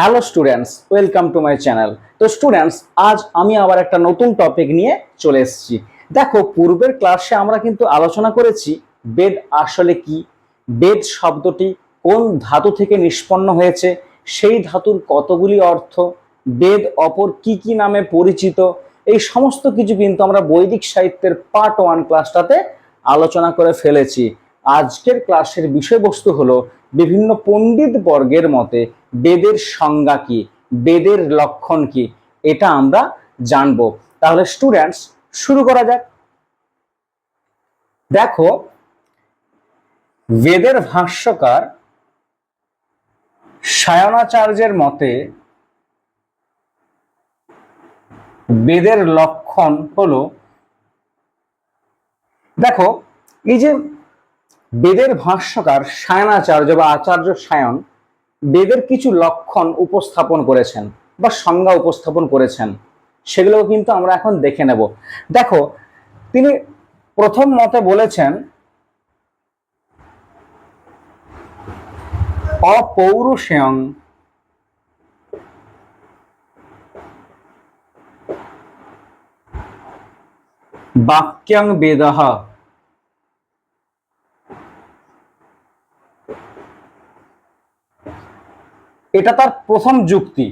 Hello students welcome to my channel তো students আজ আমি আবার একটা নতুন টপিক নিয়ে চলে এসেছি। দেখো, পূর্বের ক্লাসে আমরা কিন্তু আলোচনা করেছি বেদ আসলে কি? বেদ শব্দটি কোন ধাতু থেকে নিষ্পন্ন হয়েছে? সেই ধাতুর কতগুলি অর্থ? বেদ অপর কি কি নামে পরিচিত? এই সমস্ত কিছু কিন্তু আমরা বৈদিক সাহিত্যের পার্ট ওয়ান ক্লাসটাতে আলোচনা করে ফেলেছি। আজকের ক্লাসের বিষয়বস্তু হলো বিভিন্ন পণ্ডিত বর্গের মতে বেদের সংজ্ঞা কি? বেদের লক্ষণ কি? এটা আমরা জানব। তাহলে স্টুডেন্টস শুরু করা যাক। দেখো, বেদের ভাষ্যকার সায়নাচার্যের মতে বেদের লক্ষণ হলো, দেখো, এই যে বেদের ভাষ্যকার সায়নাচার্য বা আচার্য সায়ন বেদের কিছু লক্ষণ উপস্থাপন করেছেন বা সংজ্ঞা উপস্থাপন করেছেন। সেগুলো কিন্তু আমরা এখন দেখে নেব। দেখো, তিনি প্রথম মতে বলেছেন, অপৌরুষেয়ং বাক্যাং বেদহ এটা তার প্রথম যুক্তি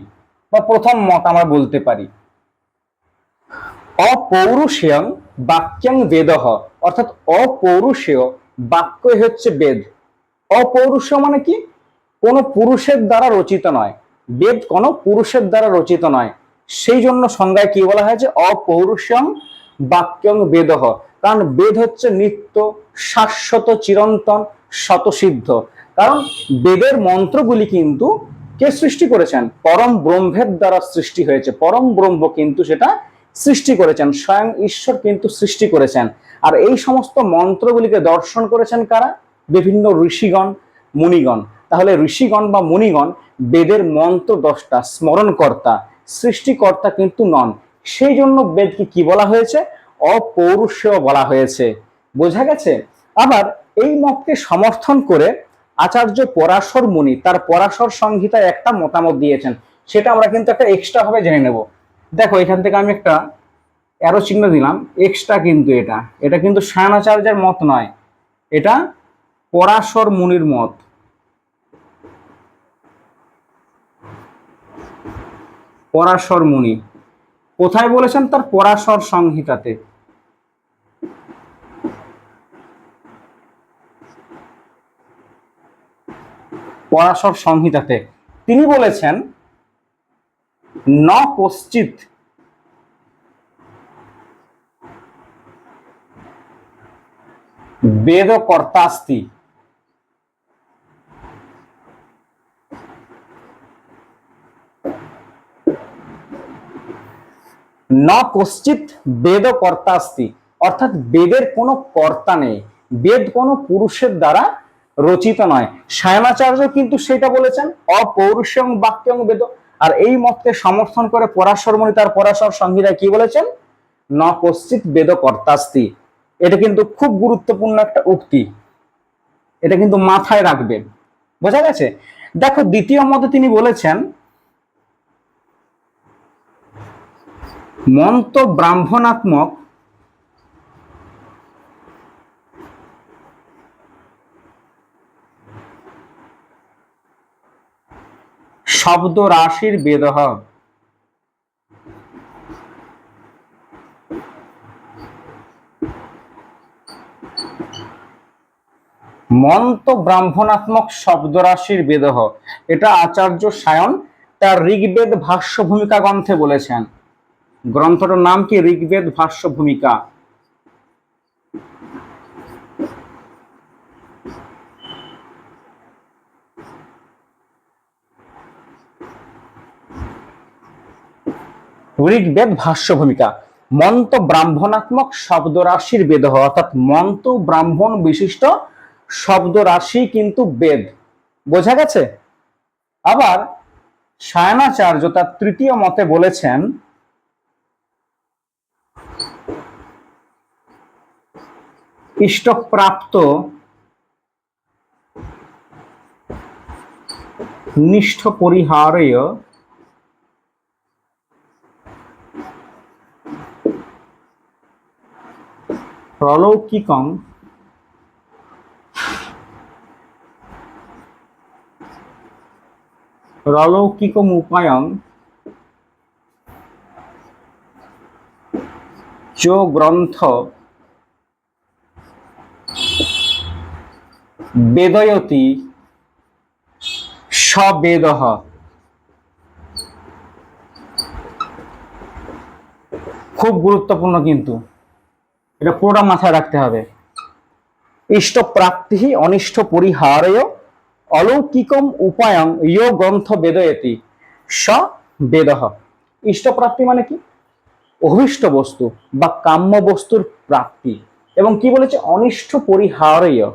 বা প্রথম মত আমরা বলতে পারি। অপৌরুষেয়ং বাক্যাং বেদহ অর্থাৎ অপৌরুষেয় বাক্যই হচ্ছে বেদ। অপৌরুষ মানে কি? কোনো পুরুষের দ্বারা রচিত নয়। বেদ কোনো পুরুষের দ্বারা রচিত নয়। সেই জন্য সংজ্ঞায় কি বলা হয়েছে? অপৌরুষম বাক্যং বেদহ কারণ বেদ হচ্ছে নিত্য, শাশ্বত, চিরন্তন, শতসিদ্ধ। কারণ বেদের মন্ত্রগুলি কিন্তু কে সৃষ্টি করেছেন? পরম ব্রহ্মের দ্বারা সৃষ্টি হয়েছে। পরম ব্রহ্ম কিন্তু সেটা সৃষ্টি করেছেন। স্বয়ং ঈশ্বর কিন্তু সৃষ্টি করেছেন। আর এই সমস্ত মন্ত্রগুলিকে দর্শন করেছেন কারা? বিভিন্ন ঋষিগণ, মুনিগণ। তাহলে ঋষিগণ বা মুনিগণ বেদের মন্ত্র দশটা, স্মরণকর্তা, সৃষ্টিকর্তা কিন্তু নন। সেই জন্য বেদকে কি বলা হয়েছে? অপৌরুষেয় বলা হয়েছে। বোঝা গেছে? আবার এই মতকে সমর্থন করে আচার্য পরাশর মুনি তার পরাশর সংহিতায় একটা মতামত দিয়েছেন। সেটা আমরা কিন্তু একটা এক্সট্রা ভাবে জেনে নেব। দেখো, এখান থেকে আমি একটা অ্যারো চিহ্ন দিলাম। এক্সট্রা কিন্তু এটা। এটা কিন্তু সায়নাচার্যের মত নয়। এটা পরাশর মুনির মত। পরাশর মুনি। কোথায় বলেছেন? তার পরাশর সংহিতাতে। পরাশর সংহিতাতে। তিনি বলেছেন, ন কশ্চিত বেদ কর্তাস্তি ন কশ্চিত বেদ কর্তাস্তি অর্থাৎ বেদের কোনো কর্তা নেই, বেদ কোনো পুরুষের দ্বারা রচিত নয়। সায়নাচার্য কিন্তু সেটা বলেছেন, অপৌরুষং বাক্যং বেদ। আর এই মতকে সমর্থন করে পরাশরমণি তার পরাশর সংহিতায় কি বলেছেন? ন কশ্চিত বেদ কর্তাস্তি এটা কিন্তু খুব গুরুত্বপূর্ণ একটা উক্তি। এটা কিন্তু মাথায় রাখবেন বোঝা গেছে? দেখো, দ্বিতীয় মতে তিনি বলেছেন মন্ত ব্রাহ্মণাত্মক শব্দ রাশির বেদহ মন্ত ব্রাহ্মণাত্মক শব্দরাশির বেদহ এটা আচার্য সায়ন তার ঋগ্বেদ ভাষ্য ভূমিকা গ্রন্থে বলেছেন। গ্রন্থটার নাম কি? ঋগ্বেদ ভাষ্য ভূমিকা ঋগ্বেদ ভাষ্য ভূমিকা। মন্ত ব্রাহ্মণাত্মক শব্দরাশির বেদ অর্থাৎ মন্ত ব্রাহ্মণ বিশিষ্ট শব্দরাশি কিন্তু বেদ। বোঝা গেছে? আবার সায়নাচার্য তার তৃতীয় মতে বলেছেন, ইষ্টপ্রাপ্ত নিষ্ঠ পরিহারয় প্রলৌকিকং। প্রলৌকিকমুপায়ং। চ গ্রন্থ। বেদয়তি। সবেদ খুব গুরুত্বপূর্ণ কিন্তু। এটা পুরোটা মাথায় রাখতে হবে। ইষ্ট প্রাপ্তি অনিষ্ট পরিহারয় অলৌকিকম উপায়ং ইয় গ্রন্থ বেদয়তি স বেদ। ইষ্টপ্রাপ্তি মানে কি? অভিষ্ট বস্তু বা কাম্য বস্তুর প্রাপ্তি। এবং কি বলেছে? অনিষ্ট পরিহারয়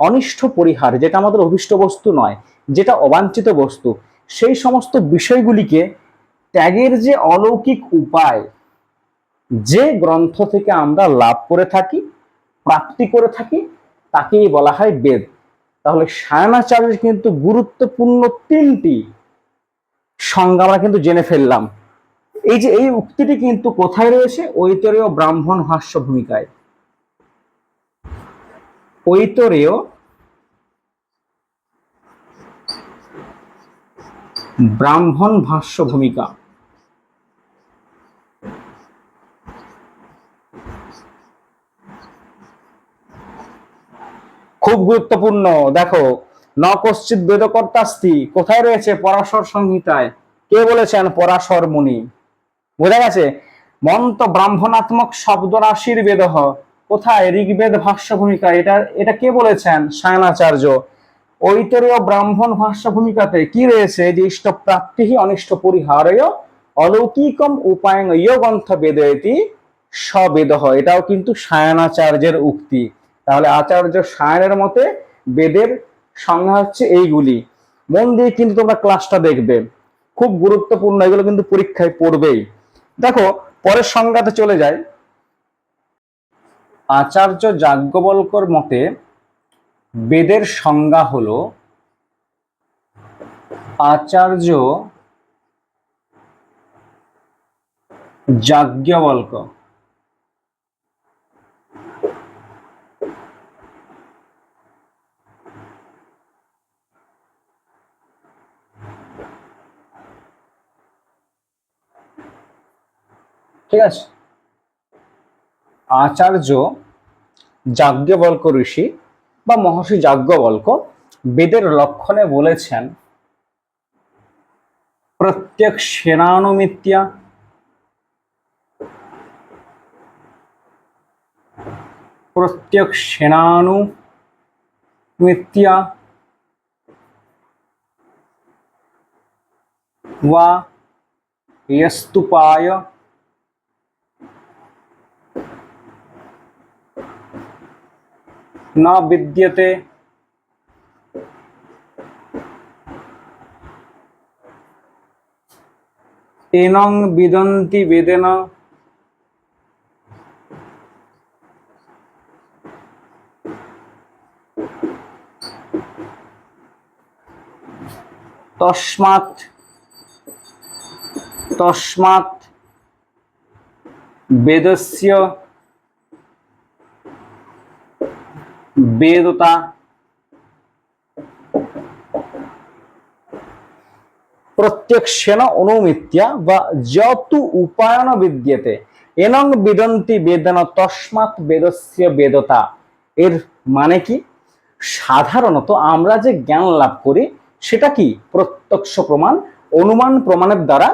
অনিষ্ট পরিহার যেটা আমাদের অভিষ্ট বস্তু নয়, যেটা অবাঞ্ছিত বস্তু, সেই সমস্ত বিষয়গুলিকে ত্যাগের যে অলৌকিক উপায় যে গ্রন্থ থেকে আমরা লাভ করে থাকি, প্রাপ্তি করে থাকি, তাকেই বলা হয় বেদ। তাহলে সায়নাচার্যের কিন্তু গুরুত্বপূর্ণ তিনটি সংজ্ঞা আমরা কিন্তু জেনে ফেললাম। এই যে এই উক্তিটি কিন্তু কোথায় রয়েছে? ঐতরেয় ব্রাহ্মণ ভাষ্য ভূমিকায়। ঐতরেয় ব্রাহ্মণ ভাষ্য ভূমিকা খুব গুরুত্বপূর্ণ। দেখো ন কশ্চিৎ বেদকর্তাস্তি কোথায় রয়েছে পরাশর সংহিতায়? কে বলেছেন পরাশর মুনি? বোঝা গেছে? মন্ত ব্রাহ্মণাত্মক শব্দ রাশির বেদহ। কোথায়? ঋগ্বেদ ভাষ্য ভূমিকা এটা এটা কে বলেছেন? সায়নাচার্য। ঐতরীয় ব্রাহ্মণ ভাষ্য ভূমিকাতে কি রয়েছে? যে ইষ্ট প্রাপ্তি অনিষ্ট পরিহারয় অলৌকিকম উপায়ং গ্রন্থ বেদয়তি সবেদহ এটাও কিন্তু সায়নাচার্যের উক্তি। তাহলে আচার্য সায়নের মতে বেদের সংজ্ঞা হচ্ছে এইগুলি। মন দিয়ে কিন্তু তোমরা ক্লাসটা দেখবে। খুব গুরুত্বপূর্ণ, এগুলো কিন্তু পরীক্ষায় পড়বেই। দেখো, পরের সংজ্ঞাতে চলে যায় আচার্য যাজ্ঞবল্কর মতে বেদের সংজ্ঞা হল আচার্য যাজ্ঞবল্ক। ঠিক আছে আচার্য যাজ্ঞবল্ক ঋষি বা মহর্ষি যাজ্ঞবল্ক বেদের লক্ষণে বলেছেন প্রত্যেক সেনানুমিত্যা প্রত্যেক সেনানুমিত্যা वा यस्तुपाय না বিদ্যেতে এনং বিদন্তি বেদেন। তস্মাৎ তস্মাৎ বেদস্য বেদতা। প্রত্যক্ষেণ অনুমিত্যা বা যত উপায়ন বিদ্যেতে। এনং বিদন্তি বেদন তস্মাৎ বেদস্য বেদতা। এর মানে কি? সাধারণত আমরা যে জ্ঞান লাভ করি, সেটা কি? প্রত্যক্ষ প্রমাণ, অনুমান প্রমাণের দ্বারা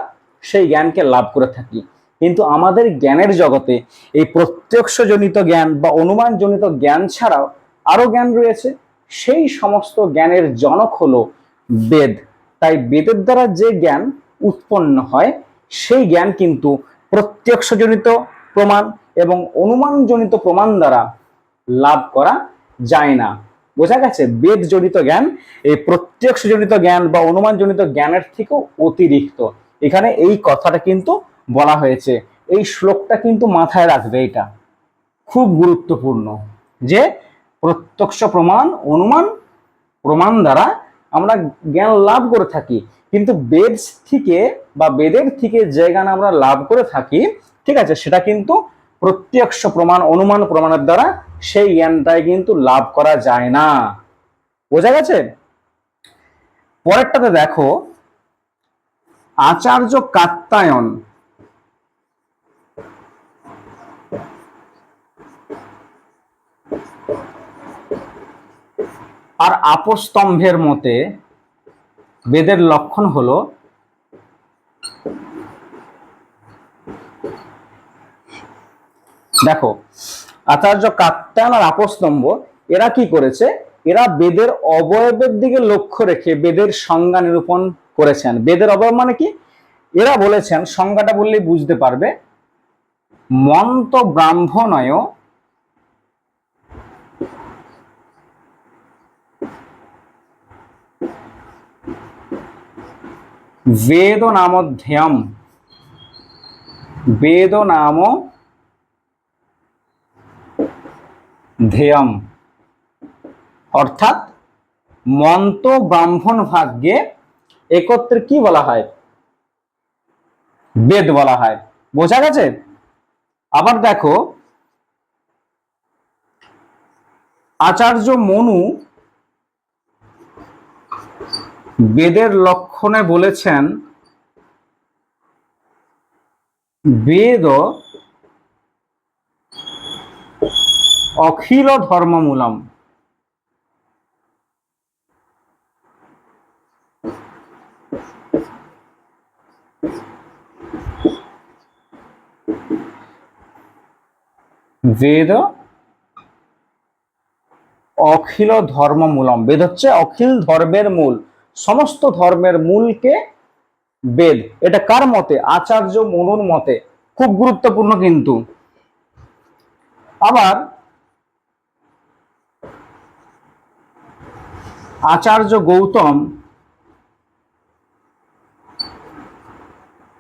সেই জ্ঞানকে লাভ করে থাকি। কিন্তু আমাদের জ্ঞানের জগতে এই প্রত্যক্ষজনিত জ্ঞান বা অনুমানজনিত জ্ঞান ছাড়াও আরও জ্ঞান রয়েছে। সেই সমস্ত জ্ঞানের জনক হলো বেদ। তাই বেদের দ্বারা যে জ্ঞান উৎপন্ন হয়, সেই জ্ঞান কিন্তু প্রত্যক্ষজনিত প্রমাণ এবং অনুমানজনিত প্রমাণ দ্বারা লাভ করা যায় না। বোঝা গেছে বেদ জনিত জ্ঞান এই প্রত্যক্ষ জনিত জ্ঞান বা অনুমান জনিত জ্ঞানের থেকেও অতিরিক্ত। এখানে এই কথাটা কিন্তু বলা হয়েছে। এই শ্লোকটা কিন্তু মাথায় রাখবে এটা। খুব গুরুত্বপূর্ণ যে প্রত্যক্ষ প্রমাণ, অনুমান, প্রমাণ দ্বারা আমরা জ্ঞান লাভ করে থাকি। কিন্তু বেদ থেকে বা বেদের থেকে যে জ্ঞান আমরা লাভ করে থাকি, ঠিক আছে, সেটা কিন্তু প্রত্যক্ষ প্রমাণ, অনুমান, প্রমাণের দ্বারা সেই জ্ঞানটাই কিন্তু লাভ করা যায় না। বোঝা গেছে? পরেরটাতে দেখো, আচার্য কাত্তায়ন আর আপস্তম্ভের মতে বেদের লক্ষণ হলো দেখো, আচার্য কাত্যায়ন আর আপস্তম্ভ, এরা কি করেছে? এরা বেদের অবয়বের দিকে লক্ষ্য রেখে বেদের সংজ্ঞা নিরূপণ করেছেন। বেদের অবয়ব মানে কি? এরা বলেছেন, সংজ্ঞাটা বললেই বুঝতে পারবে মন্ত ব্রাহ্মণয় বেদ নাম ধ্যেয়ম অর্থাৎ মন্ত ব্রাহ্মণ ভাগ্যে একত্রে কি বলা হয় বেদ বলা হয় বোঝা গেছে আবার দেখো আচার্য মনু বেদের লক্ষণে বলেছেন বেদ অখিল ধর্মমূলম। বেদ অখিল ধর্মমূলম। বেদ হচ্ছে অখিল ধর্মের মূল। সমস্ত ধর্মের মূলকে বেদ। এটা কার মতে? আচার্য মনুর মতে। খুব গুরুত্বপূর্ণ কিন্তু। আবার আচার্য গৌতম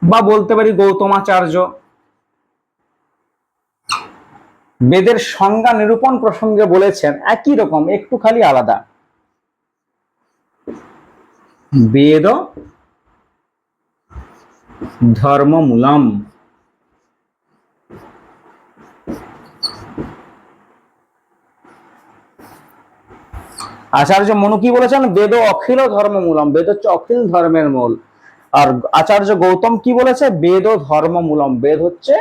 বা বলতে পারি গৌতমাচার্য বেদের সংজ্ঞা নিরূপণ প্রসঙ্গে বলেছেন, একই রকম, একটু খালি আলাদা। বেদ ধর্মমূলম। আচার্য মনু কি বলেছেন? বেদ অখিল ধর্মমূলম, বেদ হচ্ছে অখিল ধর্মের মূল। আর আচার্য গৌতম কি বলেছে? বেদ ধর্মমূলম, বেদ হচ্ছে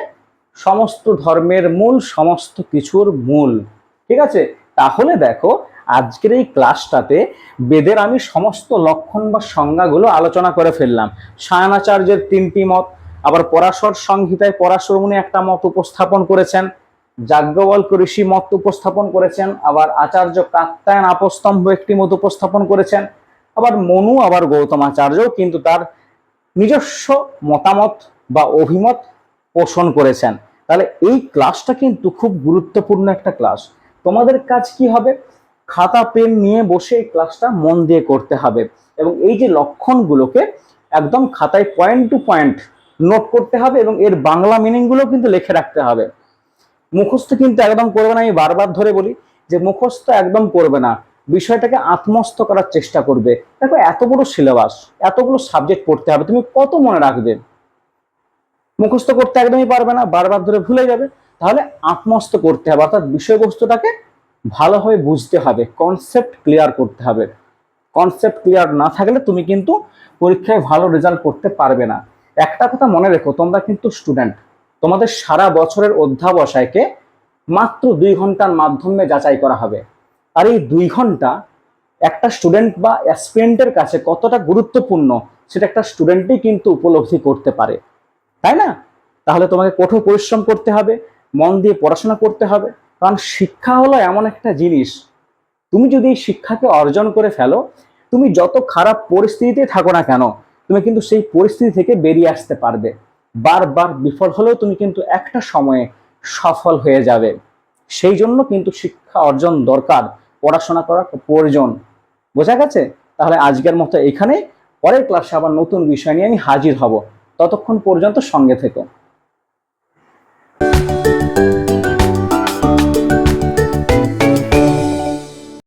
সমস্ত ধর্মের মূল, সমস্ত কিছুর মূল। ঠিক আছে? তাহলে দেখো আজকের এই ক্লাসটাতে বেদের আমি সমস্ত লক্ষণ বা সংজ্ঞাগুলো আলোচনা করে ফেললাম। সায়নাচার্যের তিনটি মত, আবার পরাশর সংহিতায় পরাশর মুনি একটা মত উপস্থাপন করেছেন, যাজ্ঞবল্ক ঋষি মত উপস্থাপন করেছেন, আবার আচার্য কাত্তায়ন আপস্তম্ভ একটি মত উপস্থাপন করেছেন, আবার মনু, আবার গৌতমাচার্যও কিন্তু তার নিজস্ব মতামত বা অভিমত পোষণ করেছেন। তাহলে এই ক্লাসটা কিন্তু খুব গুরুত্বপূর্ণ একটা ক্লাস। তোমাদের কাজ কি হবে? খাতা, পেন নিয়ে বসে এই ক্লাসটা মন দিয়ে করতে হবে। এবং এই যে লক্ষণগুলোকে একদম খাতায় পয়েন্ট টু পয়েন্ট নোট করতে হবে এবং এর বাংলা মিনিংগুলো কিন্তু লিখে রাখতে হবে। মুখস্থ কিন্তু একদম করবে না, আমি বারবার ধরে বলি যে মুখস্থ একদম করবে না। বিষয়টাকে আত্মস্থ করার চেষ্টা করবে। দেখো এত বড় সিলেবাস এতগুলো সাবজেক্ট পড়তে হবে, তুমি কত মনে রাখবে? মুখস্থ করতে একদমই পারবে না, বারবার ধরে ভুলে যাবে। তাহলে আত্মস্থ করতে হবে, অর্থাৎ বিষয়বস্তুটাকে ভালোভাবে বুঝতে হবে কনসেপ্ট ক্লিয়ার করতে হবে। কনসেপ্ট ক্লিয়ার না থাকলে তুমি কিন্তু পরীক্ষায় ভালো রেজাল্ট করতে পারবে না। একটা কথা মনে রেখো, তোমরা কিন্তু স্টুডেন্ট তোমাদের সারা বছরের অধ্যাবসায়কে মাত্র দুই ঘণ্টার মাধ্যমে যাচাই করা হবে। আর এই দুই ঘণ্টা একটা স্টুডেন্ট বা অ্যাসপিরেন্টের কাছে কতটা গুরুত্বপূর্ণ, সেটা একটা স্টুডেন্টই কিন্তু উপলব্ধি করতে পারে। তাই না? তাহলে তোমাকে কঠোর পরিশ্রম করতে হবে, মন দিয়ে পড়াশোনা করতে হবে। কারণ শিক্ষা হলো এমন একটা জিনিস, তুমি যদি এই শিক্ষাকে অর্জন করে ফেলো, তুমি যত খারাপ পরিস্থিতিতে থাকো না কেন, তুমি কিন্তু সেই পরিস্থিতি থেকে বেরিয়ে আসতে পারবে। বারবার বিফল হলেও তুমি কিন্তু একটা সময়ে সফল হয়ে যাবে। সেই জন্য কিন্তু শিক্ষা অর্জন দরকার, পড়াশোনা করা প্রয়োজন। বোঝা গেছে? তাহলে আজকের মতো এখানে পরের ক্লাসে আবার নতুন বিষয় নিয়ে আমি হাজির হব। ততক্ষণ পর্যন্ত সঙ্গে থেকো।